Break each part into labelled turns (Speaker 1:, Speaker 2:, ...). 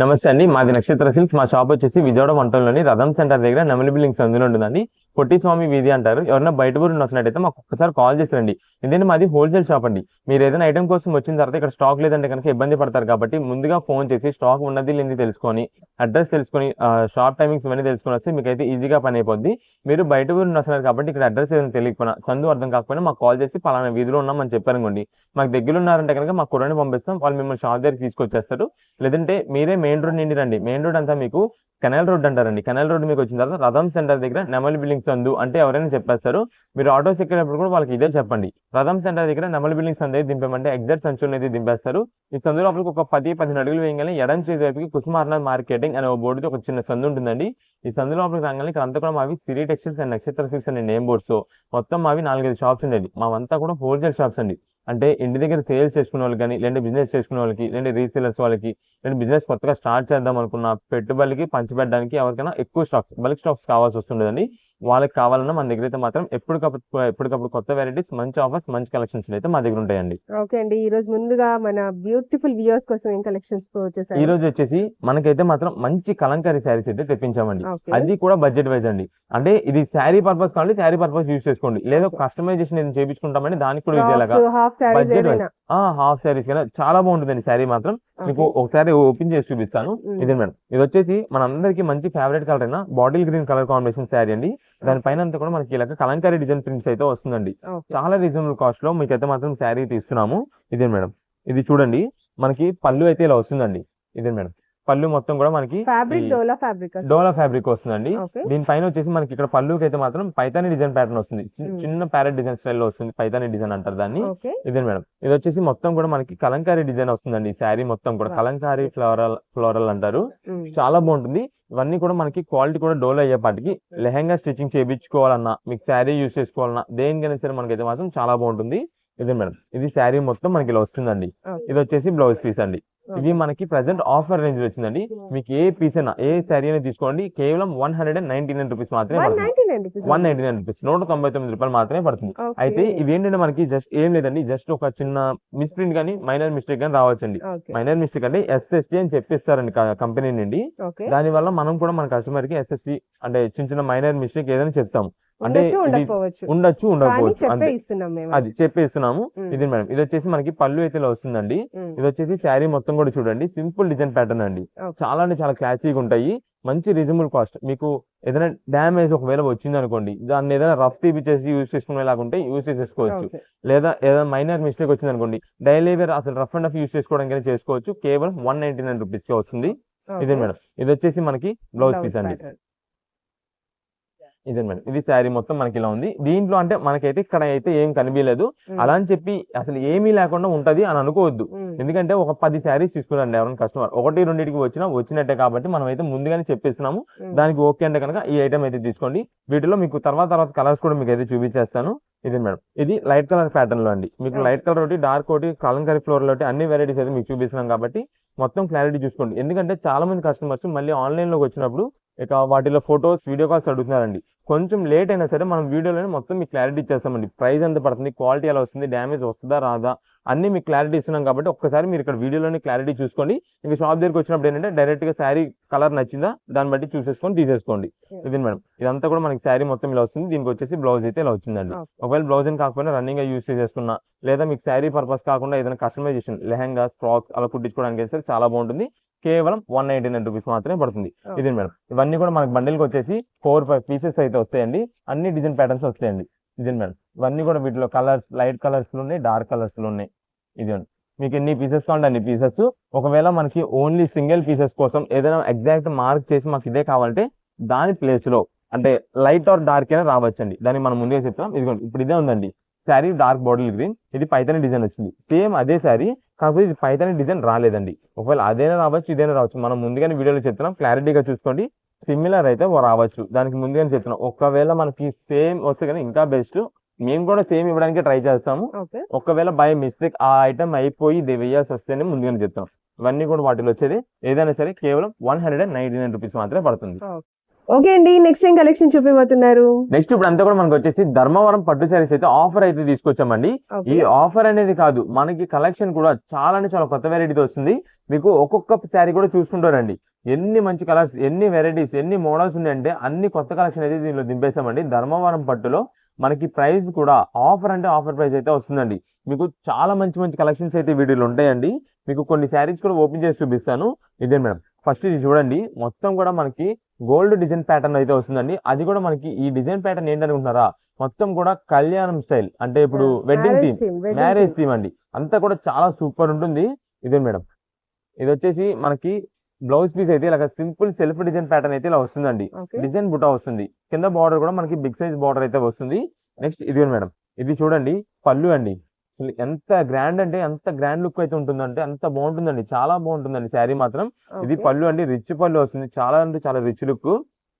Speaker 1: నమస్తే అండి. మాది నక్షత్ర సిల్క్స్. మా షాప్ వచ్చేసి విజయవాడ వంటంలోని రథం సెంటర్ దగ్గర నెమలి బిల్డింగ్స్ అందులో ఉంటుందండి. పొట్టి స్వామి వీధి అంటారు. ఎవరైనా బయట ఊరు వస్తున్నట్టయితే మాకు ఒక్కసారి కాల్ చేసిరండి ఎందుకంటే మాది హోల్సేల్ షాప్ అండి. మీరు ఏదైనా ఐటమ్ కోసం వచ్చిన తర్వాత ఇక్కడ స్టాక్ లేదంటే కనుక ఇబ్బంది పడతారు కాబట్టి ముందుగా ఫోన్ చేసి స్టాక్ ఉన్నది లేని తెలుసుకొని అడ్రస్ తెలుసుకొని షాప్ టైమింగ్స్ ఇవన్నీ తెలుసుకొని వస్తే మీకు అయితే ఈజీగా పని అయిపోద్ది. మీరు బయట ఊరు వస్తున్నారు కాబట్టి ఇక్కడ అడ్రస్ ఏదైనా తెలియకపోయినా సందు అర్థం కాకపోయినా మాకు కాల్ చేసి పలానా వీధిలో ఉన్నామని చెప్పారనుకోండి మాకు దగ్గర ఉన్నారంటే కనుక మా కుర్రాన్ని పంపిస్తాం. వాళ్ళు మిమ్మల్ని షాప్ దగ్గరికి తీసుకొచ్చేస్తారు. లేదంటే మీరే మెయిన్ రోడ్ నిండి రండి. మెయిన్ రోడ్ అంతా మీకు కెనాల్ రోడ్ అంటారండి. కెనాల్ రోడ్ మీకు వచ్చిన తర్వాత రథం సెంటర్ దగ్గర నెమలి బిల్డింగ్స్ అందు అంటే ఎవరైనా చెప్పేస్తారు. మీరు ఆటోస్ ఎక్కేటప్పుడు కూడా వాళ్ళకి ఇదే చెప్పండి. రథం సెంటర్ దగ్గర నెమలి బిల్డింగ్స్ అనేది దింపమంటే ఎగ్జాక్ట్ సంచులు అనేది దింపేస్తారు. ఈ సందు లోపలికి ఒక పది పదిహేను అడుగులు వేయగానే ఎడం చేతి వైపుకి కుసుమార్నాథ్ మార్కెటింగ్ అనే ఒక బోర్డుతో ఒక చిన్న సందు ఉంటుందండి. ఈ సందు లోపలికి రాగానే ఇక్కడ అంతా కూడా మావి Siri textiles and Nakshatra six అనే నేమ్ బోర్డ్స్. మొత్తం మావి నాలుగైదు షాప్స్ ఉండేది మావంతా కూడా హోల్సేల్ షాప్స్ అండి. అంటే ఇంటి దగ్గర సేల్స్ చేసుకునే వాళ్ళకి కానీ లేదంటే బిజినెస్ చేసుకునే వాళ్ళకి లేదంటే రీసేలర్స్ వాళ్ళకి లేదంటే బిజినెస్ కొత్తగా స్టార్ట్ చేద్దాం అనుకున్న పెట్టుబడికి పంచిపెట్టడానికి ఎవరికైనా ఎక్కువ స్టాక్స్ బల్క్ స్టాక్స్ కావాల్సి వస్తుండదండి. వాళ్ళకి కావాలన్నా మన దగ్గర అయితే మాత్రం ఎప్పటికప్పుడు ఎప్పటికప్పుడు కొత్త వెరైటీస్ మంచి ఆఫర్స్ మంచి కలెక్షన్స్ అయితే మా దగ్గర ఉంటాయండి.
Speaker 2: ఓకే అండి. ఈ రోజు ముందుగా మన బ్యూటిఫుల్ వ్యూవర్స్ కోసం ఏం కలెక్షన్స్
Speaker 1: ఈ
Speaker 2: వచ్చేసారు?
Speaker 1: రోజు వచ్చేసి మనకైతే మాత్రం మంచి కలంకారీ శారీస్ అయితే తెప్పించామండి. అది కూడా బడ్జెట్ వైజ్ అండి. అంటే ఇది శారీ పర్పస్ కావాలి శారీ పర్పస్ యూస్ చేసుకోండి. లేదా కస్టమైజేషన్ ఏదైనా చేయించుకుంటామని దానికి కూడా యూజ్ అయ్యేలాగా
Speaker 2: హాఫ్ సారీస్
Speaker 1: బడ్జెట్ వైజ్
Speaker 2: ఏదైనా.
Speaker 1: హాఫ్ శారీస్ కదా. చాలా బాగుంటుందండి శారీ మాత్రం. మీకు. ఒకసారి ఓపెన్ చేసి చూపిస్తాను. ఇదే మేడం. ఇది వచ్చేసి మన అందరికి మంచి ఫేవరెట్ కలర్ అయినా bottle green colour combination sari అండి. దానిపైన అంతా కూడా మనకి ఇలాగ కలంకారీ డిజైన్ ప్రింట్స్ అయితే వస్తుందండి. చాలా రీజనబుల్ కాస్ట్లో మీకు అయితే మాత్రం శారీ తీస్తున్నాము. ఇదే మేడం? ఇది చూడండి. మనకి పళ్ళు అయితే ఇలా వస్తుందండి. ఇదే మేడం? పళ్ళు మొత్తం కూడా మనకి
Speaker 2: fabric Dola fabric
Speaker 1: Dola fabric వస్తుందండి. దీనిపైన వచ్చేసి మనకి ఇక్కడ పళ్ళుకి అయితే మాత్రం పైతాని డిజైన్ ప్యాటర్న్ వస్తుంది. చి-
Speaker 2: Mm.
Speaker 1: చిన్న ప్యారెట్ డిజైన్ స్టైల్లో వస్తుంది పైతాని డిజైన్ అంటారు దాన్ని. ఇదే మేడం. ఇది వచ్చేసి మొత్తం కూడా మనకి కలంకారీ డిజైన్ వస్తుందండి ఈ శారీ మొత్తం కూడా. కలంకారీ ఫ్లోరల్ ఫ్లోరల్ అంటారు. చాలా బాగుంటుంది. ఇవన్నీ కూడా మనకి క్వాలిటీ కూడా డోల్ అయ్యేపాటికి లెహంగా స్టిచ్చింగ్ చేయించుకోవాలన్నా మీకు శారీ యూస్ చేసుకోవాలన్నా దేనికైనా సరే మనకైతే మాత్రం చాలా బాగుంటుంది. ఇదే మేడం. ఇది శారీ మొత్తం మనకి ఇలా వస్తుందండి. ఇది వచ్చేసి బ్లౌజ్ పీస్ అండి. ఇవి మనకి ప్రజెంట్ ఆఫర్ రేంజ్లో వచ్చిందండి మీకు ఏ పీస్ అయినా ఏ శారీ అయినా తీసుకోండి. కేవలం one hundred and ninety nine rupees మాత్రమే
Speaker 2: వన్ నైన్టీ నైన్ రూపీస్
Speaker 1: నూట తొంభై తొమ్మిది రూపాయలు మాత్రమే పడుతుంది. అయితే ఇవి ఏంటంటే మనకి జస్ట్ ఏం లేదండి జస్ట్ ఒక చిన్న మిస్ప్రింట్ కానీ మైనర్ మిస్టేక్ కానీ రావచ్చండి. మైనర్ మిస్టేక్ అంటే ఎస్ఎస్టీ అని చెప్పిస్తారండి కంపెనీ నుండి.
Speaker 2: ఓకే.
Speaker 1: దాని వల్ల మనం కూడా మన కస్టమర్కి ఎస్ఎస్టీ అంటే చిన్న చిన్న మైనర్ మిస్టేక్ ఏదైనా చెప్తాము. అంటే
Speaker 2: ఉండొచ్చు ఉండకపోవచ్చు.
Speaker 1: అది చెప్పేస్తున్నాము. ఇది మేడం ఇది వచ్చేసి మనకి పళ్ళు అయితే వస్తుందండి. ఇది వచ్చేసి శారీ మొత్తం కూడా చూడండి సింపుల్ డిజైన్ ప్యాటర్న్ అండి. చాలా అంటే చాలా క్లాసీగా ఉంటాయి. మంచి రీజనబుల్ కాస్ట్. మీకు ఏదైనా డ్యామేజ్ ఒకవేళ వచ్చింది అనుకోండి దాన్ని ఏదైనా రఫ్ తీపిచ్చేసి యూస్ చేసుకునేలాగా ఉంటే యూస్ చేసేసుకోవచ్చు. లేదా ఏదైనా మైనర్ మిస్టేక్ వచ్చింది అనుకోండి డైలీ వేర్ అసలు రఫ్ అండ్ రఫ్ యూస్ చేసుకోవడానికి చేసుకోవచ్చు. కేవలం వన్ నైన్టీ నైన్ రూపీస్కి వస్తుంది ఇదే. మేడం. ఇది వచ్చేసి మనకి బ్లౌజ్ పీస్ అండి. ఇదే మేడం. ఇది శారీ మొత్తం మనకి ఇలా ఉంది. దీంట్లో అంటే మనకైతే ఇక్కడ అయితే ఏం కనిపించలేదు. అలా అని చెప్పి అసలు ఏమీ లేకుండా ఉంటది అని అనుకోవద్దు. ఎందుకంటే ఒక పది శారీస్ తీసుకురండి ఎవరైనా కస్టమర్. ఒకటి రెండింటికి వచ్చినా వచ్చినట్టే కాబట్టి మనం అయితే ముందుగానే చెప్పేస్తున్నాము. దానికి ఓకే అంటే కనుక ఈ ఐటమ్ అయితే తీసుకోండి. వీటిలో మీకు తర్వాత తర్వాత కలర్స్ కూడా మీకు అయితే చూపించేస్తాను. ఇది మేడం. ఇది లైట్ కలర్ ప్యాటర్న్లో అండి. మీకు. లైట్ కలర్ ఒకటి డార్క్ ఒకటి కలంకరీ ఫ్లోర్ ఒకటి అన్ని వెరైటీస్ అయితే మీకు చూపిస్తున్నాం కాబట్టి మొత్తం క్లారిటీ చూసుకోండి. ఎందుకంటే చాలా మంది కస్టమర్స్ మళ్ళీ ఆన్లైన్లోకి వచ్చినప్పుడు ఇక వాటిలో ఫొటోస్ వీడియో కాల్స్ అడుగుతున్నారండి. కొంచెం లేట్ అయినా సరే మనం వీడియోలోనే మొత్తం మీకు క్లారిటీ ఇచ్చేస్తామండి. ప్రైస్ ఎంత పడుతుంది? క్వాలిటీ ఎలా వస్తుంది? డ్యామేజ్ వస్తుందా? రాదా? అన్ని మీకు క్లారిటీ ఇస్తున్నాం కాబట్టి ఒక్కసారి మీరు ఇక్కడ వీడియోలోనే క్లారిటీ చూసుకోండి. ఇంకా షాప్ దగ్గరికి వచ్చినప్పుడు ఏంటంటే డైరెక్ట్గా శారీ కలర్ నచ్చిందా? దాన్ని బట్టి చూసేసుకొని తీసేసుకోండి. ఇది మేడం ఇదంతా కూడా మనకి శారీ మొత్తం ఇలా వస్తుంది. దీనికి వచ్చేసి బ్లౌజ్ అయితే ఇలా వచ్చిందండి. ఒకవేళ బ్లౌజ్ అని కాకపోయినా రన్నింగ్గా యూస్ చేసేసుకున్నా లేదా మీకు శారీ పర్పస్ కాకుండా ఏదైనా కస్టమైజేషన్ లెహంగాస్ ఫ్రాక్స్ అలా కుట్టించుకోవడానికి అయితే చాలా బాగుంటుంది. కేవలం వన్ నైన్టీ నైన్ రూపీస్ మాత్రమే పడుతుంది. ఇది మేడం. ఇవన్నీ కూడా మనకి బండిల్కి వచ్చేసి ఫోర్ ఫైవ్ పీసెస్ అయితే వస్తాయండి. అన్ని డిజైన్ ప్యాటర్న్స్ వస్తాయండి. ఇది మేడం. ఇవన్నీ కూడా వీటిలో కలర్స్ లైట్ కలర్స్లో ఉన్నాయి డార్క్ కలర్స్లో ఉన్నాయి. ఇది మీకు ఎన్ని పీసెస్ కావాలంటే అన్ని పీసెస్. ఒకవేళ మనకి ఓన్లీ సింగిల్ పీసెస్ కోసం ఏదైనా ఎగ్జాక్ట్ మార్క్ చేసి మాకు ఇదే కావాలంటే దాని ప్లేస్లో అంటే లైట్ ఆర్ డార్క్ అయినా రావచ్చండి. దాన్ని మనం ముందుగా చెప్తాం ఇదిగోండి ఇప్పుడు ఇదే ఉందండి. శారీ డార్క్ బాటిల్ గ్రీన్ ఇది. పైతని డిజైన్ వచ్చింది. సేమ్ అదే శారీ కాకపోతే ఇది పైతని డిజైన్ రాలేదండి. ఒకవేళ అదైనా రావచ్చు ఇదైనా రావచ్చు. మనం ముందుగానే వీడియోలో చెప్తున్నాం. క్లారిటీగా చూసుకోండి. సిమిలర్ అయితే రావచ్చు. దానికి ముందుగానే చెప్తున్నాం. ఒకవేళ మనకి సేమ్ వస్తే కానీ ఇంకా బెస్ట్ మేము కూడా సేమ్ ఇవ్వడానికి ట్రై చేస్తాము. ఒకవేళ బై మిస్టేక్ ఆ ఐటమ్ అయిపోయి ఇది వేయాల్సి వస్తేనే ముందుగానే చెప్తాం ఇవన్నీ కూడా వాటిలో వచ్చేది. ఏదైనా సరే కేవలం one hundred and ninety nine rupees మాత్రమే పడుతుంది.
Speaker 2: ఓకే అండి నెక్స్ట్ ఏం కలెక్షన్ చూపిపోతున్నారు
Speaker 1: నెక్స్ట్ ఇప్పుడు అంతా కూడా మనకు వచ్చేసి ధర్మవరం పట్టు శారీస్ అయితే ఆఫర్ అయితే తీసుకొచ్చామండి. ఈ ఆఫర్ అనేది కాదు మనకి కలెక్షన్ కూడా చాలా అంటే చాలా కొత్త వెరైటీతో వస్తుంది. మీకు ఒక్కొక్క శారీ కూడా చూసుకుంటారండి ఎన్ని మంచి కలర్స్ ఎన్ని వెరైటీస్ ఎన్ని మోడల్స్ ఉన్నాయంటే అన్ని కొత్త కలెక్షన్ అయితే దీనిలో దింపేసామండి ధర్మవరం పట్టులో మనకి ప్రైస్ కూడా ఆఫర్ అంటే ఆఫర్ ప్రైస్ అయితే వస్తుందండి. మీకు చాలా మంచి మంచి కలెక్షన్స్ అయితే వీడియోలో ఉంటాయండి. మీకు కొన్ని శారీస్ కూడా ఓపెన్ చేసి చూపిస్తాను. ఇదే మేడం ఫస్ట్ ఇది చూడండి. మొత్తం కూడా మనకి గోల్డ్ డిజైన్ ప్యాటర్న్ అయితే వస్తుందండి. అది కూడా మనకి ఈ డిజైన్ ప్యాటర్న్ ఏంటనుకుంటున్నారా? మొత్తం కూడా కళ్యాణం స్టైల్. అంటే ఇప్పుడు వెడ్డింగ్ థీమ్ మ్యారేజ్ థీమ్ అండి. అంతా కూడా చాలా సూపర్ ఉంటుంది. ఇదే మేడం. ఇది వచ్చేసి మనకి బ్లౌజ్ పీస్ అయితే ఇలా సింపుల్ సెల్ఫ్ డిజైన్ ప్యాటర్న్ అయితే ఇలా వస్తుందండి. డిజైన్ బుటా వస్తుంది. కింద బార్డర్ కూడా మనకి బిగ్ సైజ్ బార్డర్ అయితే వస్తుంది. నెక్స్ట్ ఇది మేడం. ఇది చూడండి. పళ్ళు అండి. అసలు ఎంత గ్రాండ్ అంటే ఎంత గ్రాండ్ లుక్ అయితే ఉంటుందంటే అంత బాగుంటుందండి. చాలా బాగుంటుందండి శారీ మాత్రం. ఇది పళ్ళు అండి రిచ్ పళ్ళు వస్తుంది. చాలా అంటే చాలా రిచ్ లుక్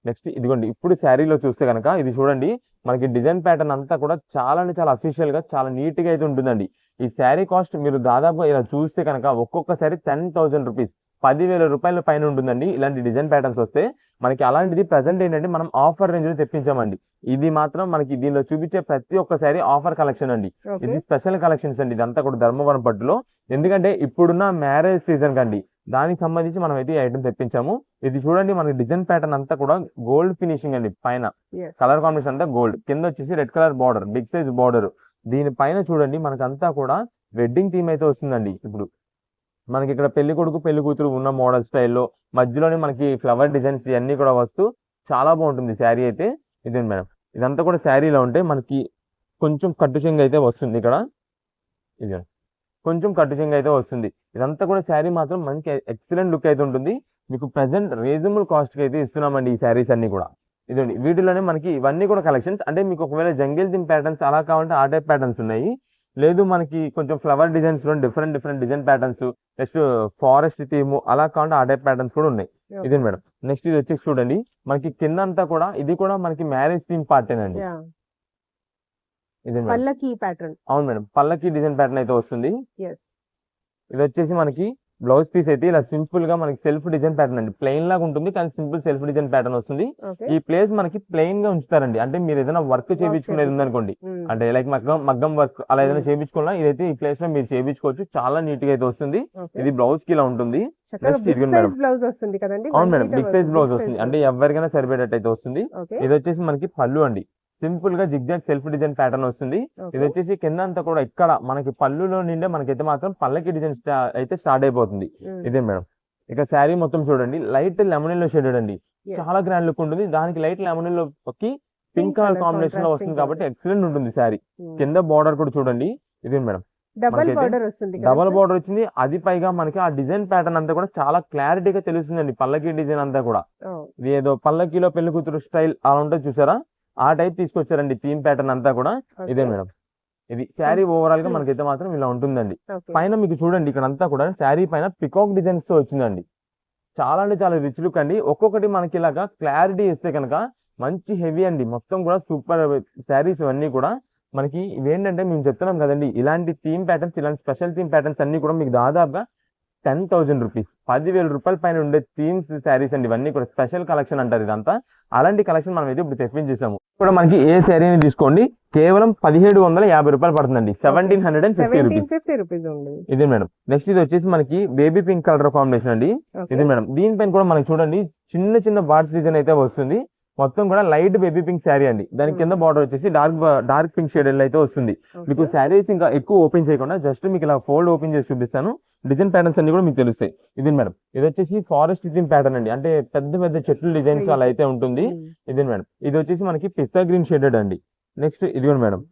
Speaker 1: నెక్స్ట్ ఇదిగోండి ఇప్పుడు శారీలో చూస్తే కనుక ఇది చూడండి మనకి డిజైన్ ప్యాటర్న్ అంతా కూడా చాలా అంటే చాలా అఫీషియల్గా చాలా నీట్గా అయితే ఉంటుందండి. ఈ శారీ కాస్ట్ మీరు దాదాపు ఇలా చూస్తే కనుక ఒక్కొక్క శారీ టెన్ థౌసండ్ రూపీస్ పదివేల రూపాయల పైన ఉంటుందండి. ఇలాంటి డిజైన్ ప్యాటర్న్స్ వస్తే మనకి అలాంటిది ప్రజెంట్ ఏంటంటే మనం ఆఫర్ రేంజ్లో తెప్పించామండి. ఇది మాత్రం మనకి దీనిలో చూపించే ప్రతి ఒక్క శారీ ఆఫర్ కలెక్షన్ అండి. ఇది స్పెషల్ కలెక్షన్స్ అండి. ఇదంతా కూడా ధర్మవరం పట్టులో. ఎందుకంటే ఇప్పుడున్న మ్యారేజ్ సీజన్ కండి. దానికి సంబంధించి మనం అయితే ఈ ఐటమ్ తెప్పించాము. ఇది చూడండి మనకి డిజైన్ ప్యాటర్న్ అంతా కూడా గోల్డ్ ఫినిషింగ్ అండి పైన. కలర్ కాంబినేషన్ అంతా గోల్డ్ కింద వచ్చేసి red colour border big size border దీని పైన చూడండి మనకంతా కూడా వెడ్డింగ్ థీమ్ అయితే వస్తుందండి. ఇప్పుడు మనకి ఇక్కడ పెళ్ళి కొడుకు పెళ్ళి కూతురు ఉన్న మోడల్ స్టైల్లో మధ్యలోనే మనకి ఫ్లవర్ డిజైన్స్ ఇవన్నీ కూడా వస్తూ చాలా బాగుంటుంది శారీ అయితే. ఇదే మేడం? ఇదంతా కూడా శారీలో ఉంటే మనకి కొంచెం కట్టు చెంగు అయితే వస్తుంది ఇక్కడ. ఇది కొంచెం కట్టు చెంగు అయితే వస్తుంది. ఇదంతా కూడా శారీ మాత్రం మనకి ఎక్సలెంట్ లుక్ అయితే ఉంటుంది. మీకు ప్రెసెంట్ రీజనబుల్ కాస్ట్కి అయితే ఇస్తున్నామండి ఈ శారీస్ అన్ని కూడా. ఇదండి వీటిలోనే మనకి ఇవన్నీ కూడా కలెక్షన్స్. అంటే మీకు ఒకవేళ జంగిల్ థిమ్ ప్యాటర్న్స్ అలా కావాలంటే ఆ టైప్ ప్యాటర్న్స్ ఉన్నాయి. లేదు మనకి కొంచెం flower డిజైన్స్లో different different design patterns next forest theme అలా కావాలంటే ఆ టైప్ ప్యాటర్న్స్ కూడా ఉన్నాయి. ఇది మేడం? నెక్స్ట్ ఇది వచ్చేసి చూడండి. మనకి కింద అంతా కూడా ఇది కూడా మనకి మ్యారేజ్ థీమ్ పార్టేనండి ఇది
Speaker 2: పల్లకి ప్యాటర్న్
Speaker 1: అవును మేడం. పల్లకి డిజైన్ ప్యాటర్న్ అయితే వస్తుంది. ఇది వచ్చేసి మనకి బ్లౌజ్ పీస్ అయితే ఇలా సింపుల్గా మనకి సెల్ఫ్ డిజైన్ ప్యాటర్న్ అండి. ప్లెయిన్ లాగా ఉంటుంది కానీ సింపుల్ సెల్ఫ్ డిజైన్ ప్యాటర్న్ వస్తుంది. ఈ ప్లేస్ మనకి ప్లెయిన్గా ఉంచుతారండి. అంటే మీరు ఏదైనా వర్క్ చేయించుకునేది ఉందనుకోండి. అంటే లైక్ మగ్గం మగ్గం వర్క్ అలా ఏదైనా. చేయించుకున్నా ఇదైతే ఈ ప్లేస్లో మీరు చేయించుకోవచ్చు. చాలా నీట్గా అయితే వస్తుంది. ఇది బ్లౌజ్కి ఇలా ఉంటుంది.
Speaker 2: బ్లౌజ్ వస్తుంది కదండి.
Speaker 1: అవును మేడం బిగ్ సైజ్ బ్లౌజ్ వస్తుంది. అంటే ఎవరికైనా సరిపోయేటట్టు అయితే వస్తుంది. ఇది వచ్చేసి మనకి పళ్ళు అండి. సింపుల్గా జిగ్జాగ్ సెల్ఫ్ డిజైన్ ప్యాటర్న్ వస్తుంది. ఇది వచ్చేసి కింద అంతా కూడా ఇక్కడ మనకి పళ్ళులో నిండే మనకైతే మాత్రం పల్లకి డిజైన్ అయితే స్టార్ట్ అయిపోతుంది. ఇదే మేడం. ఇక శారీ మొత్తం చూడండి. లైట్ లెమన్లో షేడెడ్ అండి. చాలా గ్రాండ్ లుక్ ఉంటుంది. దానికి లైట్ లెమన్లో కి
Speaker 2: Pink
Speaker 1: పింక్ కలర్
Speaker 2: కాంబినేషన్లో
Speaker 1: వస్తుంది కాబట్టి. ఎక్సలెంట్ ఉంటుంది శారీ. కింద బార్డర్ కూడా చూడండి. ఇదే మేడం.
Speaker 2: డబల్ బార్డర్ వస్తుంది
Speaker 1: డబల్? బార్డర్ వచ్చింది. అది పైగా మనకి ఆ డిజైన్ ప్యాటర్న్ అంతా కూడా చాలా క్లారిటీగా తెలుస్తుందండి. పల్లకి డిజైన్ అంతా కూడా.
Speaker 2: Oh,
Speaker 1: ఇది ఏదో పల్లకిలో పెళ్ళి కూతురు స్టైల్ అలా ఉంటుంది చూసారా? ఆ టైప్ తీసుకొచ్చారండి థీమ్ ప్యాటర్న్ అంతా కూడా ఇదే. మేడం. ఇది శారీ ఓవరాల్గా మనకైతే మాత్రం ఇలా ఉంటుందండి. పైన మీకు చూడండి ఇక్కడ అంతా కూడా శారీ పైన పికాక్ డిజైన్స్తో వచ్చిందండి. చాలా అంటే చాలా రిచ్ లుక్ అండి. ఒక్కొక్కటి మనకి ఇలాగా క్లారిటీ ఇస్తే కనుక మంచి హెవీ అండి. మొత్తం కూడా సూపర్ శారీస్ ఇవన్నీ కూడా మనకి ఇవేంటంటే మేము చెప్తున్నాం కదండి ఇలాంటి థీమ్ ప్యాటర్న్స్ ఇలాంటి స్పెషల్ థీమ్ ప్యాటర్న్స్ అన్ని కూడా మీకు దాదాపుగా టెన్ థౌసండ్ రూపీస్. పదివేల రూపాయల పైన ఉండే థీమ్స్ శారీస్ అండి ఇవన్నీ కూడా స్పెషల్ కలెక్షన్ అంటారు ఇదంతా. అలాంటి కలెక్షన్ మనం అయితే ఇప్పుడు తెప్పించేసాము ఇప్పుడు మనకి ఏ శారీని తీసుకోండి కేవలం పదిహేడు వందల యాభై రూపాయలు పడుతుందండి. Seventeen hundred and fifty rupees. ఇది మేడం. నెక్స్ట్ ఇది వచ్చేసి మనకి బేబీ పింక్ కలర్ కాంబినేషన్ అండి. ఇది మేడం. దీనిపైన కూడా మనకి చూడండి చిన్న చిన్న బార్డ్స్ డిజైన్ అయితే వస్తుంది. మొత్తం కూడా లైట్ బేబీ పింక్ శారీ అండి. దాని కింద బార్డర్ వచ్చేసి డార్క్ డార్క్ పింక్ షేడ్ అయితే వస్తుంది. మీకు. శారీస్ ఇంకా ఎక్కువ ఓపెన్ చేయకుండా జస్ట్ మీకు ఇలా ఫోల్డ్ ఓపెన్ చేసి చూపిస్తాను. డిజైన్ ప్యాటర్న్స్ అన్ని కూడా మీకు తెలుస్తాయి. ఇది మేడం? ఇది వచ్చేసి ఫారెస్ట్ థీమ్ ప్యాటర్న్ అండి. అంటే పెద్ద పెద్ద చెట్లు డిజైన్స్ అలా అయితే ఉంటుంది. ఇది మేడం? ఇది వచ్చేసి మనకి పిస్తా గ్రీన్ షేడెడ్ అండి. నెక్స్ట్ ఇది కూడా మేడం.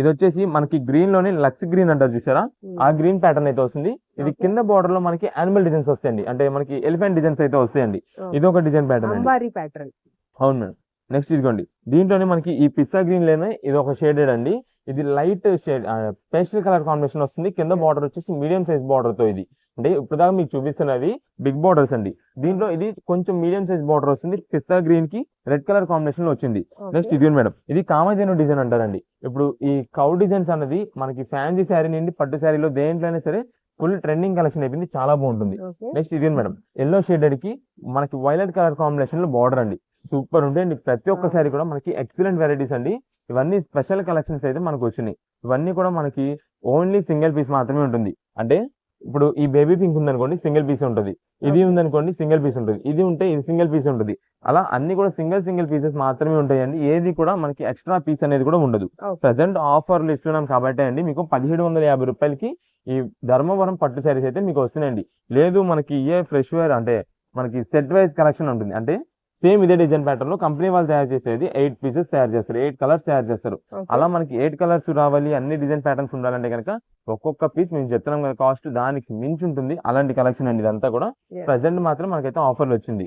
Speaker 1: ఇది వచ్చేసి మనకి గ్రీన్లోనే లక్స్ గ్రీన్ అంటారు చూసారా. ఆ గ్రీన్ ప్యాటర్న్ అయితే వస్తుంది. ఇది. కింద బార్డర్లో మనకి యానిమల్ డిజైన్స్ వస్తాయండి. అంటే మనకి ఎలిఫెంట్ డిజైన్స్ అయితే వస్తాయండి. ఇది ఒక డిజైన్ ప్యాటర్న్
Speaker 2: ప్యాటర్న్.
Speaker 1: అవును మేడం. నెక్స్ట్ ఇదిగోండి. దీంట్లోనే మనకి ఈ పిస్తా గ్రీన్ లేనే ఇది ఒక షేడెడ్ అండి. ఇది light shade pastel colour combination వస్తుంది. కింద బార్డర్ వచ్చేసి మీడియం సైజ్ బార్డర్తో ఇది. అంటే ఇప్పుడు దాకా మీకు చూపిస్తున్నది బిగ్ బార్డర్స్ అండి. దీంట్లో ఇది కొంచెం మీడియం సైజ్ బార్డర్ వస్తుంది. పిస్తా గ్రీన్కి రెడ్ కలర్ కాంబినేషన్లో వచ్చింది. నెక్స్ట్ ఇది మేడం. ఇది కామధేను డిజైన్ అంటారండి. ఇప్పుడు ఈ కౌ డిజైన్స్ అన్నది మనకి ఫ్యాన్సీ శారీ నుండి పట్టు శారీలో దేంట్లోనే సరే ఫుల్ ట్రెండింగ్ కలెక్షన్ అయిపోయింది. చాలా బాగుంటుంది. నెక్స్ట్ ఇది మేడం. ఎల్లో షేడెడ్కి మనకి వైలెట్ కలర్ కాంబినేషన్లో బార్డర్ అండి. సూపర్ ఉంటాయండి ప్రతి ఒక్క శారీ కూడా మనకి ఎక్సలెంట్ వెరైటీస్ అండి. ఇవన్నీ స్పెషల్ కలెక్షన్స్ అయితే మనకు వచ్చినాయి. ఇవన్నీ కూడా మనకి ఓన్లీ సింగిల్ పీస్ మాత్రమే ఉంటుంది. అంటే ఇప్పుడు ఈ బేబీ పింక్ ఉందనుకోండి సింగిల్ పీస్ ఉంటుంది. ఇది. ఉందనుకోండి సింగిల్ పీస్ ఉంటుంది. ఇది ఉంటే ఇది సింగిల్ పీస్ ఉంటుంది. అలా అన్ని కూడా సింగిల్ సింగిల్ పీసెస్ మాత్రమే ఉంటాయండి. ఏది కూడా మనకి ఎక్స్ట్రా పీస్ అనేది కూడా ఉండదు. ప్రజెంట్ ఆఫర్లు ఇస్తున్నాం కాబట్టి అండి మీకు పదిహేడు వందల యాభై రూపాయలకి ఈ ధర్మవరం పట్టు శారీస్ అయితే మీకు వస్తున్నాయండి. లేదు మనకి ఏ ఫ్రెష్ వేర్ అంటే మనకి సెట్ వైజ్ కలెక్షన్ ఉంటుంది. అంటే సేమ్ ఇదే డిజైన్ ప్యాటర్న్లో కంపెనీ వాళ్ళు తయారు చేసేది ఎయిట్ పీసెస్ తయారు చేస్తారు ఎయిట్ కలర్స్ తయారు చేస్తారు. అలా మనకి ఎయిట్ కలర్స్ రావాలి అన్ని డిజైన్ ప్యాటర్న్స్ ఉండాలంటే కనుక ఒక్కొక్క పీస్ మేము చెప్తున్నాం కదా కాస్ట్ దానికి మించి ఉంటుంది. అలాంటి కలెక్షన్ అండి ఇదంతా కూడా. ప్రజెంట్ మాత్రం మనకైతే ఆఫర్లు వచ్చింది.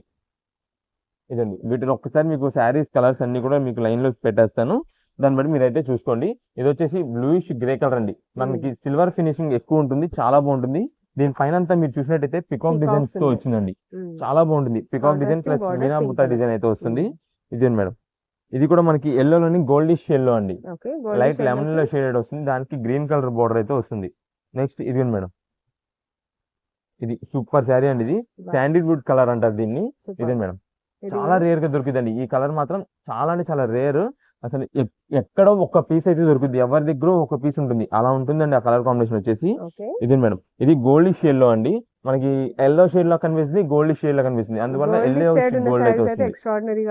Speaker 1: ఇదండి. వీటిలో ఒక్కసారి మీకు శారీస్ కలర్స్ అన్ని కూడా మీకు లైన్లో పెట్టేస్తాను. దాన్ని బట్టి మీరైతే చూసుకోండి. ఇది వచ్చేసి బ్లూయిష్ గ్రే కలర్ అండి. మనకి సిల్వర్ ఫినిషింగ్ ఎక్కువ ఉంటుంది చాలా బాగుంటుంది. దీని పైన అంతా మీరు చూసినట్టయితే పికాక్
Speaker 2: డిజైన్స్తో.
Speaker 1: వచ్చిందండి. చాలా బాగుంటుంది. పికాక్ డిజైన్ ప్లస్ మీనా బుట్ట. డిజైన్ అయితే వస్తుంది.
Speaker 2: Mm.
Speaker 1: ఇదే మేడం. ఇది కూడా మనకి ఎల్లోలోని గోల్డిష్ ఎల్లో అండి. లైట్
Speaker 2: లెమన్లో
Speaker 1: షేడెడ్ వస్తుంది. దానికి గ్రీన్ కలర్ బోర్డర్ అయితే వస్తుంది. నెక్స్ట్ ఇది మేడం. ఇది సూపర్ శారీ అండి ఇది.
Speaker 2: Wow.
Speaker 1: శాండిల్వుడ్ కలర్ అంటారు దీన్ని. ఇదే మేడం. చాలా రేర్గా దొరుకుతుందండి. ఈ కలర్ మాత్రం చాలా అంటే చాలా రేర్ అసలు ఎక్- ఎక్కడో ఒక పీస్ అయితే దొరుకుతుంది ఎవరి దగ్గర ఒక పీస్ ఉంటుంది. అలా ఉంటుందండి ఆ కలర్ కాంబినేషన్ వచ్చేసి. ఇది మేడం. ఇది గోల్డ్ షేడ్లో అండి. మనకి ఎల్లో షేడ్లో కనిపిస్తుంది గోల్డ్ షేడ్లో కనిపిస్తుంది. అందువల్ల ఎల్లో గోల్డ్ అయితే వస్తుంది.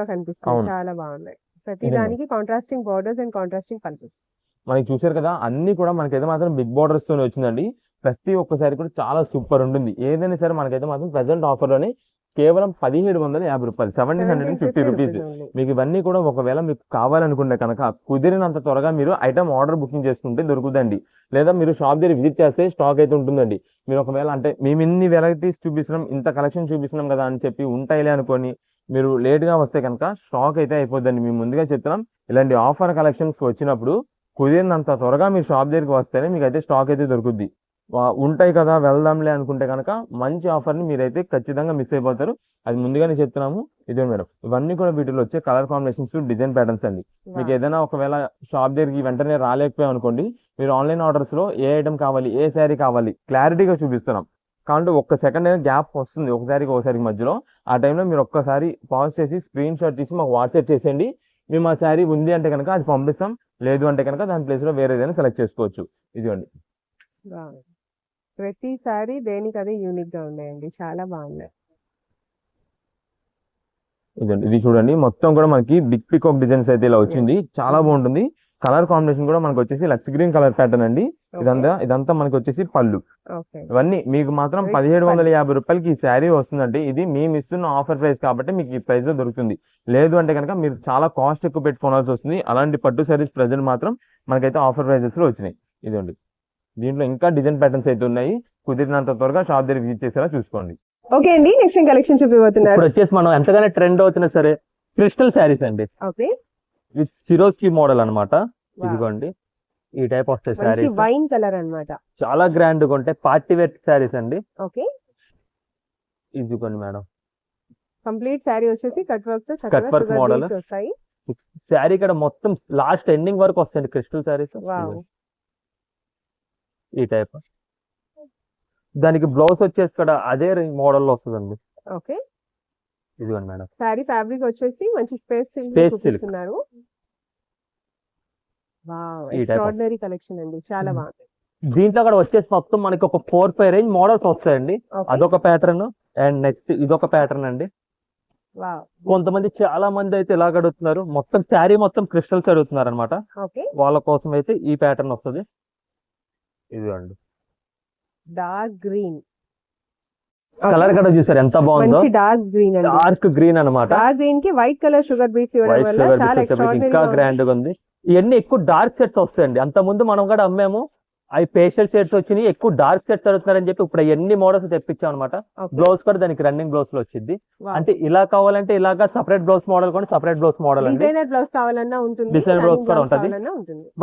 Speaker 2: కనిపిస్తుంది. చాలా బాగున్నాయి. ప్రతి
Speaker 1: ఇదే
Speaker 2: దానికి contrasting borders and contrasting colours
Speaker 1: మనకి చూసారు కదా అన్ని కూడా మనకైతే మాత్రం బిగ్ బార్డర్స్ తోనే వచ్చిందండి. ప్రతి ఒక్కసారి కూడా చాలా సూపర్ ఉంటుంది. ఏదైనా సరే మనకైతే మాత్రం ప్రెసెంట్ ఆఫర్లోనే కేవలం పదిహేడు వందల యాభై రూపాయలు. Seventeen hundred and fifty rupees మీకు ఇవన్నీ కూడా ఒకవేళ మీకు కావాలనుకుంటే కనుక కుదిరినంత త్వరగా మీరు ఐటమ్ ఆర్డర్ బుకింగ్ చేసుకుంటే దొరుకుతుందండి లేదా మీరు షాప్ దగ్గర విజిట్ చేస్తే స్టాక్ అయితే ఉంటుందండి. మీరు ఒకవేళ అంటే మేము ఇన్ని వెరైటీస్ చూపిస్తున్నాం ఇంత కలెక్షన్ చూపిస్తున్నాం కదా అని చెప్పి ఉంటాయిలే అనుకొని మీరు late గా వస్తే కనుక స్టాక్ అయితే అయిపోద్దండి. మేము ముందుగా చెప్తున్నాం ఇలాంటి ఆఫర్ కలెక్షన్స్ వచ్చినప్పుడు కుదిరినంత త్వరగా మీరు షాప్ దగ్గరికి వస్తేనే మీకు అయితే స్టాక్ అయితే దొరుకుద్ది. ఉంటాయి కదా వెళ్దాంలే అనుకుంటే కనుక మంచి ఆఫర్ని మీరైతే ఖచ్చితంగా మిస్ అయిపోతారు. అది ముందుగానే చెప్తున్నాము. ఇదే మేడం ఇవన్నీ కూడా వీటిలో వచ్చే కలర్ కాంబినేషన్స్ డిజైన్ ప్యాటర్న్స్ అండి. మీకు ఏదైనా ఒకవేళ షాప్ దగ్గరికి వెంటనే రాలేకపోయాం అనుకోండి మీరు ఆన్లైన్ ఆర్డర్స్లో ఏ ఐటమ్ కావాలి ఏ శారీ కావాలి క్లారిటీగా చూపిస్తున్నాం. కాబట్టి ఒక్క సెకండ్ అయినా గ్యాప్ వస్తుంది ఒకసారికి ఒకసారికి మధ్యలో. ఆ టైంలో మీరు ఒక్కసారి పాజ్ చేసి స్క్రీన్ షాట్ తీసి మాకు వాట్సాప్ చేసేయండి. మేము ఆ శారీ ఉంది అంటే కనుక అది పంపిస్తాం లేదు అంటే కనుక దాని ప్లేస్లో వేరే ఏదైనా సెలెక్ట్ చేసుకోవచ్చు. ఇదిగోండి.
Speaker 2: ప్రతిసారి దేనికి అదే యూనిక్గా ఉన్నాయండి. చాలా బాగున్నాయి.
Speaker 1: ఇదండి ఇది చూడండి. మొత్తం కూడా మనకి బిగ్ పికాక్ డిజైన్స్ అయితే ఇలా వచ్చింది. చాలా బాగుంటుంది. కలర్ కాంబినేషన్ కూడా మనకి వచ్చేసి లక్స్ గ్రీన్ కలర్ ప్యాటర్న్ అండి. ఇదంతా ఇదంతా మనకి వచ్చేసి పళ్ళు. ఇవన్నీ మీకు మాత్రం పదిహేడు వందల యాభై రూపాయలకి ఈ శారీ వస్తుందంటే ఇది మేము ఇస్తున్న ఆఫర్ ప్రైస్ కాబట్టి మీకు ఈ ప్రైస్లో దొరుకుతుంది. లేదు అంటే కనుక మీరు చాలా కాస్ట్ ఎక్కువ పెట్టుకోవాల్సి వస్తుంది. అలాంటి పట్టు శారీస్ ప్రజెంట్ మాత్రం మనకైతే ఆఫర్ ప్రైసెస్లో వచ్చినాయి. ఇదండి దీంట్లో ఇంకా డిజైన్ ప్యాటర్న్స్ అయితే ఉన్నాయి. కుదిరినంత త్వరగా షాప్ దగ్గర విజిట్ చేసేలా చూసుకోండి.
Speaker 2: ఓకే అండి నెక్స్ట్ కలెక్షన్ చూపిపోతున్నారు
Speaker 3: ఇప్పుడు వచ్చేసి మనం ఎంతగానో ట్రెండ్ అవుతున్నా సరే క్రిస్టల్ శారీస్ అండి.
Speaker 2: ఓకే.
Speaker 3: విత్ సిరోస్కి మోడల్ అన్నమాట. ఇదిగోండి. ఈ టైప్
Speaker 2: మంచి
Speaker 3: శారీస్
Speaker 2: వైన్ కలర్ అన్నమాట.
Speaker 3: చాలా గ్రాండ్గా ఉంటాయి. పార్టీ వేర్ శారీస్ అండి.
Speaker 2: ఓకే.
Speaker 3: ఇదిగోండి మేడం.
Speaker 2: కంప్లీట్ శారీ వచ్చేసి కట్
Speaker 3: వర్క్తో work model.
Speaker 2: వస్తాయి.
Speaker 3: శారీ ఇక్కడ మొత్తం లాస్ట్ ఎండింగ్ వరకు వస్తాయండి క్రిస్టల్ శారీస్
Speaker 2: వావ్
Speaker 3: ఈ టైప్ దానికి బ్లౌజ్ వచ్చేసి కూడా అదే మోడల్లో వస్తుందండి.
Speaker 2: ఓకే.
Speaker 3: ఇదిగోండి మేడం.
Speaker 2: శారీ ఫ్యాబ్రిక్ వచ్చేసి మంచి స్పేస్
Speaker 3: silk.
Speaker 2: చూపిస్తున్నారు ఎక్స్ట్రాడినరీ కలెక్షన్ అండి. చాలా
Speaker 3: Mhm.
Speaker 2: బాగుంది.
Speaker 3: దీంట్లో కూడా వచ్చేసి మొత్తం మనకి ఒక ఫోర్ ఫైవ్ రేంజ్ మోడల్స్ వస్తాయండి. అదొక ప్యాటర్న్ అండ్ నెక్స్ట్ ఇదొక ప్యాటర్న్ అండి. కొంతమంది చాలా మంది అయితే ఇలాగ అడుగుతున్నారు. మొత్తం శారీ మొత్తం క్రిస్టల్స్ అడుగుతున్నారు అనమాట వాళ్ళ కోసం అయితే ఈ ప్యాటర్న్ వస్తుంది. ఇది అండి
Speaker 2: డార్క్ గ్రీన్.
Speaker 3: కలర్ కూడా చూసారు ఎంత బాగుందో?
Speaker 2: మంచి డార్క్ గ్రీన్
Speaker 3: డార్క్ గ్రీన్ అన్నమాట.
Speaker 2: డార్క్ గ్రీన్కి వైట్ కలర్ షుగర్ బీట్స్ ఇవ్వడం వల్ల చాలా
Speaker 3: ఇంకా గ్రాండ్గా ఉంది. ఇవన్నీ ఎక్కువ డార్క్ సెట్స్ వస్తాయండి. అంత ముందు మనం కూడా అమ్మాము. అవి పేషియల్ షేడ్స్ వచ్చినాయి ఎక్కువ డార్క్ సెట్స్ అడుగుతున్నారని చెప్పి ఇప్పుడు ఎన్ని మోడల్స్ తెప్పించాం అనమాట బ్లౌజ్ కూడా దానికి రన్నింగ్ బ్లౌజ్లో వచ్చింది. అంటే ఇలా కావాలంటే ఇలాగా సపరేట్ బ్లౌజ్ మోడల్ కూడా separate blouse model
Speaker 2: designer blouse కావాలన్నా ఉంటుంది
Speaker 3: కూడా ఉంటది.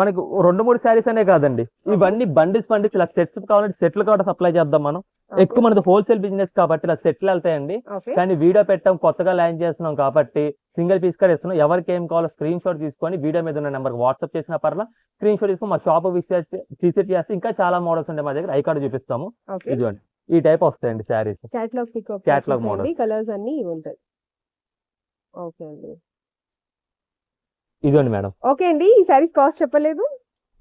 Speaker 3: మనకి రెండు మూడు శారీస్ అనే కాదండి. ఇవన్నీ బండిల్స్ బండిల్స్ ఇలా సెట్స్ కావాలంటే సెట్లు కూడా సప్లై చేద్దాం మనం. ఎక్కువ మనది హోల్సేల్ బిజినెస్ కాబట్టి ఇలా సెట్లు వెళ్తాయండి.
Speaker 2: ఓకే.
Speaker 3: కానీ వీడియో పెట్టాం కొత్తగా లాంచ్ చేస్తున్నాం కాబట్టి సింగిల్ పీస్ కూడా ఇస్తున్నాం. ఎవరికి ఏం కావాలో స్క్రీన్ షాట్ తీసుకొని వీడియో మీద ఉన్న నెంబర్ వాట్సాప్ చేసిన పర్లా స్క్రీన్ షాట్ తీసుకొని మా షాప్ విజిట్ విజిట్ చేస్తే ఇంకా చాలా మోడల్స్ ఉంటాయి మా దగ్గర. ఐ కార్డు చూపిస్తాము. ఇదిగోండి. ఈ టైప్ వస్తాయండి saris
Speaker 2: catalogue
Speaker 3: Catalog model.
Speaker 2: Colours అన్ని ఉంటాయి. ఓకే అండి.
Speaker 3: ఇదండి మేడం.
Speaker 2: ఓకే అండి. ఈ సారీస్ కాస్ట్ చెప్పలేదు.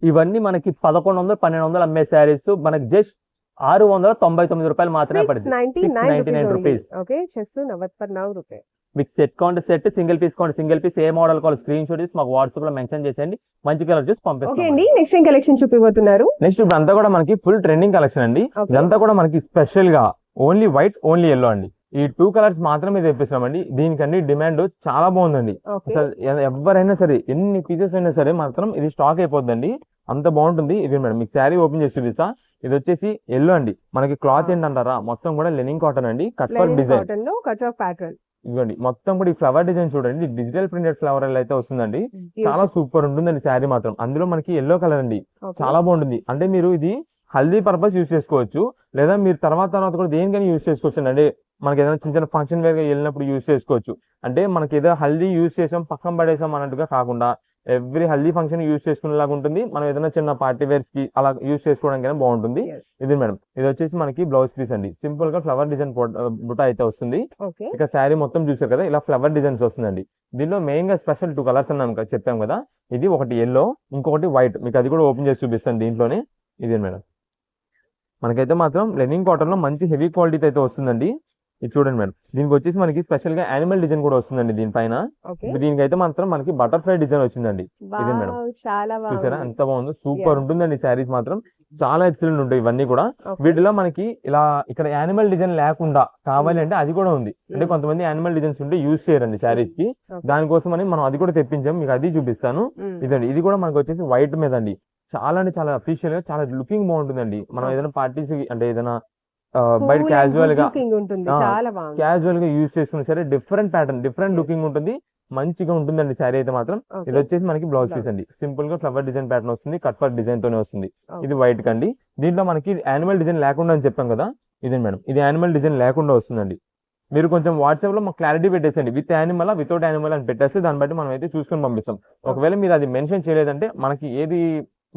Speaker 3: ఇవన్నీ మనకి పదకొండు వందలు పన్నెండు వందలు అమ్మే శారీస్ మనకి జస్ట్ ఆరు వందల తొంభై తొమ్మిది రూపాయలు మాత్రమే పడింది.
Speaker 2: Ninety
Speaker 3: 699
Speaker 2: nine
Speaker 3: rupees.
Speaker 2: Rupees okay chess నవత్ పర్ నవ్ రూపే
Speaker 3: మీకు set count set single piece count single piece ఏ మోడల్ కావాలి స్క్రీన్ షాట్ తీసి మాకు వాట్సాప్లో మెన్షన్ చేసేయండి. మంచి కలర్ చూసి
Speaker 2: ఓకే
Speaker 3: పంపిస్తాం
Speaker 2: అండి నెక్స్ట్ ఏం కలెక్షన్ చూపిపోతున్నారు
Speaker 1: నెక్స్ట్ ఇప్పుడు అంతా కూడా మనకి ఫుల్ ట్రెండింగ్ కలెక్షన్ అండి. ఇదంతా కూడా మనకి స్పెషల్గా ఓన్లీ వైట్ ఓన్లీ ఎల్లో అండి. ఈ టూ కలర్స్ మాత్రమే తెప్పిస్తామండి. దీనికండి డిమాండ్ చాలా బాగుందండి. అసలు ఎవరైనా సరే ఎన్ని పీసెస్ అయినా సరే మాత్రం ఇది స్టాక్ అయిపోద్దండి. అంత బాగుంటుంది. ఇది మేడం మీకు శారీ ఓపెన్ చేసి చూపిస్తా. ఇది వచ్చేసి ఎల్లో అండి. మనకి క్లాత్ ఏంటంటారా మొత్తం కూడా లెనింగ్ కాటన్ అండి. Cut work design
Speaker 2: cut pattern
Speaker 1: ఇవ్వండి మొత్తం కూడా ఈ ఫ్లవర్ డిజైన్ చూడండి. డిజిటల్ ప్రింటెడ్ ఫ్లవర్ అయితే వస్తుందండి. చాలా సూపర్ ఉంటుందండి శారీ మాత్రం. అందులో మనకి ఎల్లో కలర్ అండి. చాలా బాగుంటుంది. అంటే మీరు ఇది హల్దీ పర్పస్ యూస్ చేసుకోవచ్చు. లేదా మీరు తర్వాత తర్వాత కూడా దేనికైనా యూస్ చేసుకోవచ్చు అంటే మనకి ఏదైనా చిన్న చిన్న ఫంక్షన్ వేర్ వెళ్ళినప్పుడు యూస్ చేసుకోవచ్చు. అంటే మనకి ఏదో హల్దీ యూస్ చేసాం పక్కన పడేసాం అన్నట్టుగా కాకుండా ఎవ్రీ హల్దీ ఫంక్షన్ యూస్ చేసుకునేలాగా ఉంటుంది. మనం ఏదైనా చిన్న పార్టీ వేర్స్కి అలా యూస్ చేసుకోవడానికి బాగుంటుంది. ఇది మేడం ఇది వచ్చేసి మనకి బ్లౌజ్ పీస్ అండి. సింపుల్గా ఫ్లవర్ డిజైన్ బుట్ట అయితే వస్తుంది. ఇక శారీ మొత్తం చూసారు కదా ఇలా ఫ్లవర్ డిజైన్స్ వస్తుందండి. దీనిలో మెయిన్గా స్పెషల్ టూ కలర్స్ అన్నాం చెప్పాం కదా. ఇది ఒకటి ఎల్లో ఇంకొకటి వైట్ మీకు అది కూడా ఓపెన్ చేసి చూపిస్తాను దీంట్లోనే. ఇదే మేడం? మనకైతే మాత్రం లెనింగ్ కాటన్లో మంచి హెవీ క్వాలిటీ అయితే వస్తుందండి. ఇది చూడండి మేడం. దీనికి వచ్చేసి మనకి స్పెషల్గా యానిమల్ డిజైన్ కూడా వస్తుందండి దీనిపైన. దీనికైతే మాత్రం మనకి బటర్ఫ్లై డిజైన్ వచ్చిందండి. ఇదే మేడం. చూసారా? ఎంత బాగుందో. సూపర్. ఉంటుందండి శారీస్ మాత్రం. చాలా ఎక్సలెంట్ ఉంటాయి ఇవన్నీ కూడా. వీటిలో మనకి ఇలా ఇక్కడ యానిమల్ డిజైన్ లేకుండా కావాలి అంటే అది కూడా ఉంది. అంటే
Speaker 2: Mm.
Speaker 1: కొంతమంది యానిమల్ డిజైన్స్ ఉంటే యూస్ చేయరండి శారీస్కి
Speaker 2: Okay.
Speaker 1: దానికోసం అని మనం అది కూడా తెప్పించాం. మీకు అది చూపిస్తాను. ఇదండి. ఇది కూడా మనకు వచ్చేసి వైట్ మీద అండి చాలా అంటే చాలా అఫీషియల్గా చాలా లుకింగ్ బాగుంటుందండి. మనం. ఏదైనా పార్టీస్ అంటే ఏదైనా బయట క్యాజువల్గా క్యాజువల్గా యూస్ చేసుకున్న సరే డిఫరెంట్ ప్యాటర్న్ డిఫరెంట్. లుకింగ్ ఉంటుంది. మంచిగా ఉంటుందండి శారీ అయితే మాత్రం. ఇది వచ్చేసి మనకి బ్లౌజ్ పీస్. అండి. సింపుల్గా ఫ్లవర్ డిజైన్ ప్యాటర్న్ వస్తుంది కట్ వర్క్ డిజైన్ తోనే వస్తుంది. ఇది వైట్ కండి. దీంట్లో మనకి యానిమల్ డిజైన్ లేకుండా అని చెప్పాం కదా. ఇదే మేడం? ఇది యానిమల్ డిజైన్ లేకుండా వస్తుందండి. మీరు కొంచెం వాట్సాప్లో మాకు క్లారిటీ పెట్టేసండి విత్ యానిమల్ వితౌట్ యానిమల్ అని పెట్టేస్తే దాన్ని బట్టి మనం అయితే చూసుకొని పంపిస్తాం. ఒకవేళ మీరు అది మెన్షన్ చేయలేదంటే మనకి ఏది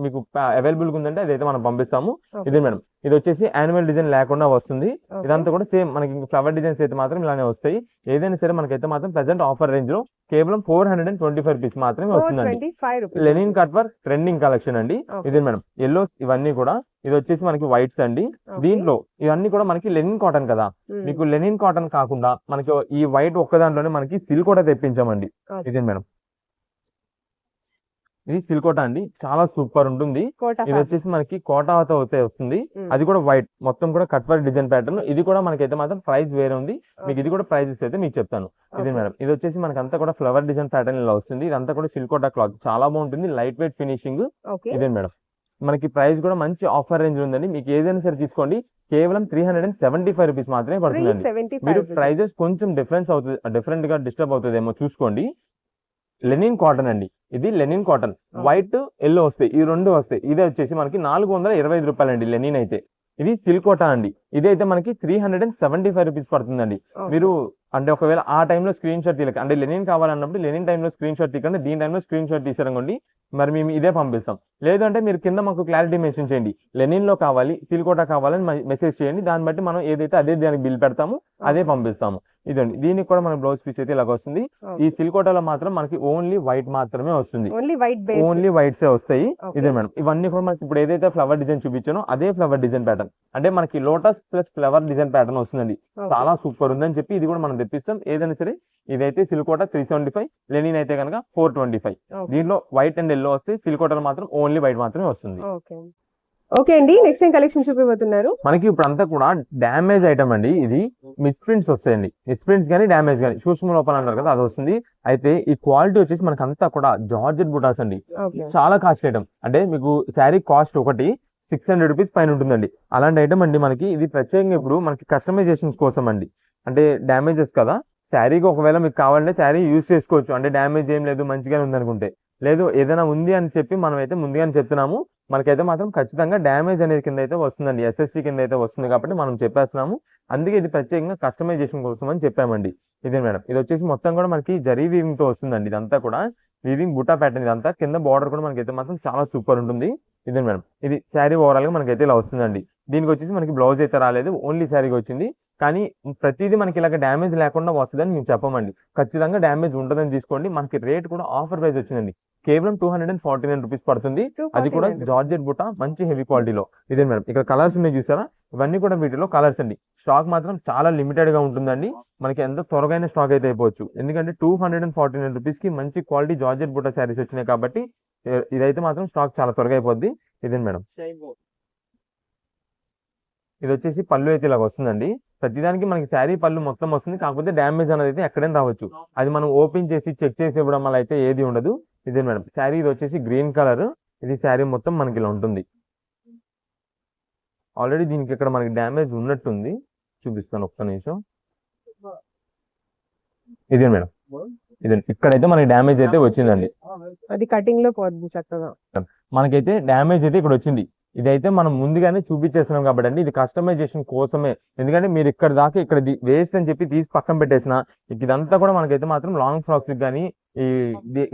Speaker 1: మీకు అవైలబుల్ ఉందంటే అదైతే మనం పంపిస్తాము. ఇదే మేడం ఇది వచ్చేసి యానిమల్ డిజైన్ లేకుండా వస్తుంది. ఇదంతా కూడా సేమ్ మనకి ఫ్లవర్ డిజైన్స్ అయితే మాత్రం ఇలానే వస్తాయి ఏదైనా సరే మనకైతే మాత్రం ప్రెసెంట్ ఆఫర్ రేంజ్లో కేవలం four hundred and twenty five piece మాత్రమే వస్తుందండి
Speaker 2: 425 rupees
Speaker 1: linen cut work trending collection అండి. ఇదే మేడం ఎల్లోస్ ఇవన్నీ కూడా ఇది వచ్చేసి మనకి వైట్స్ అండి. దీంట్లో ఇవన్నీ కూడా మనకి లెనిన్ కాటన్ కదా. మీకు లెనిన్ కాటన్ కాకుండా మనకి ఈ వైట్ ఒక్క దాంట్లోనే మనకి సిల్క్ కూడా తెప్పించామండి. ఇదే మేడం ఇది సిల్కోటా అండి. చాలా సూపర్ ఉంటుంది. ఇది. వచ్చేసి మనకి కోటాతో అయితే వస్తుంది. అది కూడా వైట్. మొత్తం కూడా కట్ వర్క్ డిజైన్ ప్యాటర్న్. ఇది కూడా మనకైతే మాత్రం ప్రైస్ వేరే ఉంది. మీకు ఇది కూడా ప్రైజెస్ అయితే మీకు చెప్తాను. ఇది. మేడం. ఇది వచ్చేసి మనకి అంతా కూడా ఫ్లవర్ డిజైన్ ప్యాటర్న్ ఇలా వస్తుంది. ఇదంతా కూడా సిల్కోటా క్లాత్. చాలా బాగుంటుంది. Light weight finishing. ఇదే మేడం. మనకి ప్రైస్ కూడా మంచి ఆఫర్ రేంజ్ ఉందండి. మీకు ఏదైనా సరే తీసుకోండి. కేవలం three hundred and seventy five rupees మాత్రమే పడుతుందండి.
Speaker 2: 375
Speaker 1: మీరు. ప్రైజెస్ కొంచెం డిఫరెన్స్ అవుతుంది డిఫరెంట్గా డిస్టర్బ్ అవుతుందేమో చూసుకోండి. లెనిన్ కాటన్ అండి. ఇది లెనిన్ కాటన్. వైట్ ఎల్లో వస్తాయి. ఈ రెండు వస్తాయి. ఇది వచ్చేసి మనకి నాలుగు వందల ఇరవై ఐదు రూపాయలు అండి లెనిన్ అయితే. ఇది సిల్కోటా అండి. ఇది అయితే మనకి three hundred and seventy five rupees పడుతుందండి. మీరు అంటే ఒకవేళ ఆ టైంలో స్క్రీన్ షాట్ తీయలేక అంటే లెనిన్ కావాలన్నప్పుడు లెనిన్ టైంలో స్క్రీన్ షాట్ తీయకండి. దీని టైంలో స్క్రీన్ షాట్ తీసారనుకోండి మరి మేము ఇదే పంపిస్తాం. లేదంటే మీరు కింద మాకు క్లారిటీ మెన్షన్ చేయండి. లెనిన్లో కావాలి సిల్కోటా కావాలని మెసేజ్ చేయండి. దాన్ని బట్టి మనం ఏదైతే అదే దానికి బిల్ పెడతాము అదే. పంపిస్తాము. ఇదండి. దీనికి కూడా మన బ్లౌజ్ పీస్ అయితే ఇలాగ వస్తుంది. ఈ సిల్కోటాలో మాత్రం మనకి ఓన్లీ వైట్ మాత్రమే వస్తుంది.
Speaker 2: Only white base.
Speaker 1: Only whites వస్తాయి. ఇదే మేడం. ఇవన్నీ కూడా మనకి ఇప్పుడు ఏదైతే ఫ్లవర్ డిజైన్ చూపించానో అదే ఫ్లవర్ డిజైన్ ప్యాటర్న్. అంటే మనకి lotus plus flower design pattern వస్తుందండి. చాలా సూపర్ ఉందని చెప్పి ఇది కూడా మనం తెప్పిస్తాం. ఏదైనా సరే ఇదైతే సిల్కోటా త్రీ సెవెంటీ ఫైవ్ లెనిన్ అయితే కనుక ఫోర్ ట్వంటీ ఫైవ్. దీంట్లో వైట్ అండ్ ఎల్లో వస్తే సిల్కోటాలో మాత్రం ఓన్లీ వైట్ మాత్రమే వస్తుంది.
Speaker 2: ఓకే అండి నెక్స్ట్ ఏం కలెక్షన్ చూపిపోతున్నారు
Speaker 1: మనకి ఇప్పుడు అంతా కూడా డ్యామేజ్ ఐటమ్ అండి ఇది. మిస్ప్రింట్స్ వస్తాయండి. మిస్ప్రింట్స్ కానీ డ్యామేజ్ కానీ సూక్ష్మ లోపల అంటారు కదా అది వస్తుంది. అయితే ఈ క్వాలిటీ వచ్చేసి మనకి అంతా కూడా జార్జెట్ బుటాస్ అండి. చాలా కాస్ట్ ఐటమ్ అంటే మీకు శారీ కాస్ట్ ఒకటి సిక్స్ హండ్రెడ్ రూపీస్ పైన ఉంటుందండి. అలాంటి ఐటమ్ అండి మనకి. ఇది ప్రత్యేకంగా ఇప్పుడు మనకి కస్టమైజేషన్స్ కోసం అండి. అంటే డ్యామేజెస్ కదా. శారీకి ఒకవేళ మీకు కావాలంటే శారీ యూస్ చేసుకోవచ్చు. అంటే డ్యామేజ్ ఏం లేదు మంచిగానే ఉంది అనుకుంటే లేదు ఏదైనా ఉంది అని చెప్పి మనం అయితే ముందుగానే చెప్తున్నాము. మనకైతే మాత్రం ఖచ్చితంగా డ్యామేజ్ అనేది కింద అయితే వస్తుందండి ఎస్ఎస్సి కింద అయితే వస్తుంది కాబట్టి మనం చెప్పేస్తున్నాము. అందుకే ఇది ప్రత్యేకంగా కస్టమైజేషన్ కోసం అని చెప్పామండి. ఇదే మేడం. ఇది వచ్చేసి మొత్తం కూడా మనకి జరీ వీవింగ్తో వస్తుందండి. ఇదంతా కూడా వీవింగ్ బుటా ప్యాటర్న్ ఇదంతా. కింద బార్డర్ కూడా మనకైతే మాత్రం చాలా సూపర్ ఉంటుంది. ఇదే మేడం. ఇది శారీ ఓవరాల్గా మనకైతే ఇలా వస్తుందండి. దీనికి వచ్చేసి మనకి బ్లౌజ్ అయితే రాలేదు. ఓన్లీ శారీకి వచ్చింది. కానీ ప్రతిదీ మనకి ఇలాగ డ్యామేజ్ లేకుండా వస్తుందని మేము చెప్పమండి. ఖచ్చితంగా డ్యామేజ్ ఉంటుందని తీసుకోండి. మనకి రేట్ కూడా ఆఫర్ ప్రైస్ వచ్చిందండి. కేవలం two hundred and forty nine rupees పడుతుంది. అది కూడా జార్జెట్ బుట్ట మంచి హెవీ క్వాలిటీలో. ఇదే మేడం? ఇక్కడ కలర్స్ ఉన్నాయి చూసారా? ఇవన్నీ కూడా వీటిలో కలర్స్ అండి. స్టాక్ మాత్రం చాలా లిమిటెడ్గా ఉంటుందండి. మనకి ఎంత త్వరగా స్టాక్ అయితే అయిపోవచ్చు. ఎందుకంటే two hundred and forty nine రూపీస్కి మంచి క్వాలిటీ జార్జెట్ బుట్ట శారీస్ వచ్చినాయి కాబట్టి ఇదైతే మాత్రం స్టాక్ చాలా త్వరగా అయిపోద్ది. ఇదే మేడం? ఇది వచ్చేసి పళ్ళు అయితే ఇలాగ వస్తుందండి. ప్రతిదానికి మనకి శారీ పళ్ళు మొత్తం వస్తుంది. కాకపోతే డ్యామేజ్ అనేది అయితే ఎక్కడైనా రావచ్చు. అది మనం ఓపెన్ చేసి చెక్ చేసి ఇవ్వడం వల్ల అయితే ఏది ఉండదు. ఇదే మేడం. శారీ ఇది వచ్చేసి గ్రీన్ కలర్. ఇది శారీ మొత్తం మనకి ఇలా ఉంటుంది. ఆల్రెడీ దీనికి ఇక్కడ మనకి డ్యామేజ్ ఉన్నట్టుంది. చూపిస్తాను ఒక్క నిమిషం. ఇదే మేడం. ఇదే ఇక్కడైతే మనకి డ్యామేజ్ అయితే వచ్చిందండి.
Speaker 2: అది కటింగ్లో పోద్ది చక్కగా.
Speaker 1: మనకైతే డ్యామేజ్ అయితే ఇక్కడ వచ్చింది. ఇదైతే మనం ముందుగానే చూపించేస్తున్నాం కాబట్టి అండి ఇది కస్టమైజేషన్ కోసమే. ఎందుకంటే మీరు ఇక్కడ దాకా ఇక్కడ వేస్ట్ అని చెప్పి తీసి పక్కన పెట్టేసిన ఇదంతా కూడా మనకైతే మాత్రం లాంగ్ ఫ్రాక్స్ కానీ ఈ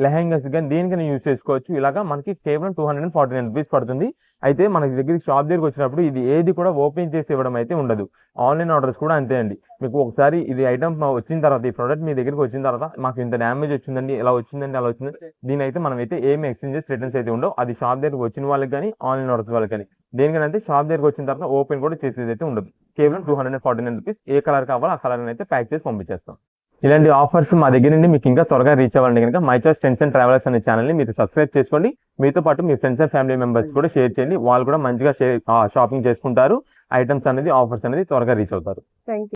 Speaker 1: లెహంగాస్ కానీ దేనికైనా యూజ్ చేసుకోవచ్చు. ఇలాగా మనకి కేవలం two hundred and forty nine rupees పడుతుంది. అయితే మనకి దగ్గరికి షాప్ దగ్గరికి వచ్చినప్పుడు ఇది ఏది కూడా ఓపెన్ చేసి ఇవ్వడం అయితే ఉండదు. ఆన్లైన్ ఆర్డర్స్ కూడా అంతే అండి. మీకు ఒకసారి ఇది ఐటమ్ వచ్చిన తర్వాత ఈ ప్రోడక్ట్ మీ దగ్గరికి వచ్చిన తర్వాత మాకు ఇంత డ్యామేజ్ వచ్చిందండి ఇలా వచ్చిందండి అలా వచ్చింది దీని అయితే మనం అయితే ఏమి ఎక్స్చేంజెస్ రిటర్న్స్ అయితే ఉండవు. అది షాప్ దగ్గరికి వచ్చిన వాళ్ళకి కానీ ఆన్లైన్ ఆర్డర్స్ వాళ్ళకి కానీ. దేనికైనా అయితే షాప్ దగ్గరికి వచ్చిన తర్వాత ఓపెన్ కూడా చేసేది అయితే ఉండదు. కేవలం two hundred and forty nine rupees A colour కావాలో ఆ కలర్ అయితే ప్యాక్ చేసి పంపించేస్తాం. ఇలాంటి ఆఫర్స్ మా దగ్గర నుండి మీకు ఇంకా త్వరగా రీచ్ అవ్వండి కనుక my choice friends and travellers అనే ఛానల్ని మీరు సబ్స్క్రైబ్ చేసుకోండి. మీతో పాటు మీ ఫ్రెండ్స్ అండ్ ఫ్యామిలీ మెంబర్స్ కూడా షేర్ చేయండి. వాళ్ళు కూడా మంచిగా షేర్ షాపింగ్ చేసుకుంటారు. ఐటమ్స్ అనేది ఆఫర్స్ అనేది త్వరగా రీచ్ అవుతారు.
Speaker 2: థ్యాంక్